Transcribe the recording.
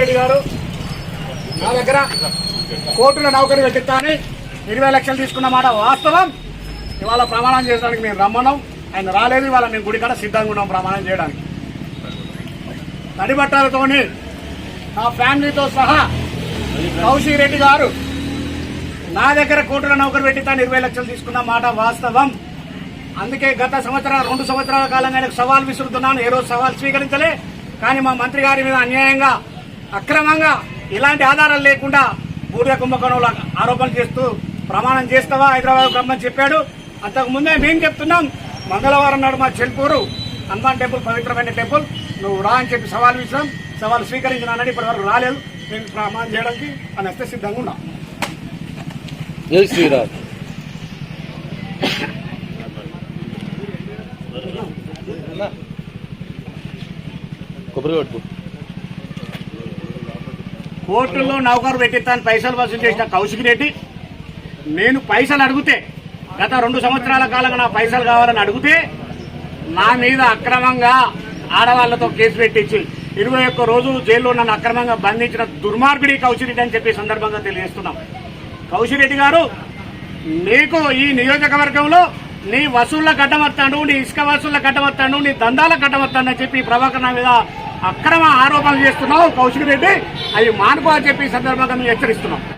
రెడ్డి గారు నా దగ్గర కోర్టులో నౌకరీ పెట్టిస్తానని ఇరవై లక్షలు తీసుకున్న మాట వాస్తవం. ఇవాళ ప్రమాణం చేయడానికి మేము రమ్మన్నాం. ఆయన రాలేదు ఇవాళ మేము గుడికాడ సిద్ధంగా ఉన్నాం ప్రమాణం చేయడానికి. తడిబట్టాలతోని నా ఫ్యామిలీతో సహా కౌశిక్ రెడ్డి గారు నా దగ్గర కోర్టులో నౌకరు పెట్టిస్తాను ఇరవై లక్షలు తీసుకున్న మాట వాస్తవం. అందుకే గత సంవత్సరాలు రెండు సంవత్సరాల కాలంగా సవాల్ విసురుతున్నాను. ఏ రోజు సవాల్ స్వీకరించలే. కానీ మా మంత్రి గారి మీద అన్యాయంగా అక్రమంగా ఇలాంటి ఆధారాలు లేకుండా బూడిద కుంభకోణంలో ఆరోపణలు చేస్తూ ప్రమాణం చేస్తావా? హైదరాబాద్ రమ్మని చెప్పాడు. అంతకు ముందే మేము చెప్తున్నాం మంగళవారం నాడు మా చెల్పూరు హనుమాన్ టెంపుల్ పవిత్రమైన టెంపుల్ నువ్వు రా అని చెప్పి సవాల్ విషయం సవాల్ స్వీకరించినానని ఇప్పటి వరకు రాలేదు. మేము ప్రమాణం చేయడానికి అని వస్తే సిద్ధంగా ఉన్నాం. జై శ్రీరామ్. కొబ్బరి కొట్టు. కోర్టుల్లో నౌకరు పెట్టిస్తాను పైసలు వసూలు చేసిన కౌశిక్ రెడ్డి నేను పైసలు అడిగితే గత రెండు సంవత్సరాల కాలంగా నా పైసలు కావాలని అడిగితే నా మీద అక్రమంగా ఆడవాళ్ళతో కేసు పెట్టించి ఇరవై ఒక్క రోజు జైల్లో నన్ను అక్రమంగా బంధించిన దుర్మార్గుడి కౌశిక్ రెడ్డి అని చెప్పి సందర్భంగా తెలియజేస్తున్నాం. కౌశిక్ రెడ్డి గారు నీకు ఈ నియోజకవర్గంలో నీ వసూళ్ళ గడ్డమత్తాడు నీ ఇసుక వసూళ్ళ గడ్డమత్తాడు నీ దందాల గడ్డమత్తాడు అని చెప్పి ప్రభాకర్ నా మీద అక్రమ ఆరోపణలు చేస్తున్నావు కౌశిక్ రెడ్డి. అవి మానుకో అని చెప్పి సందర్భంగా మేము హెచ్చరిస్తున్నాం.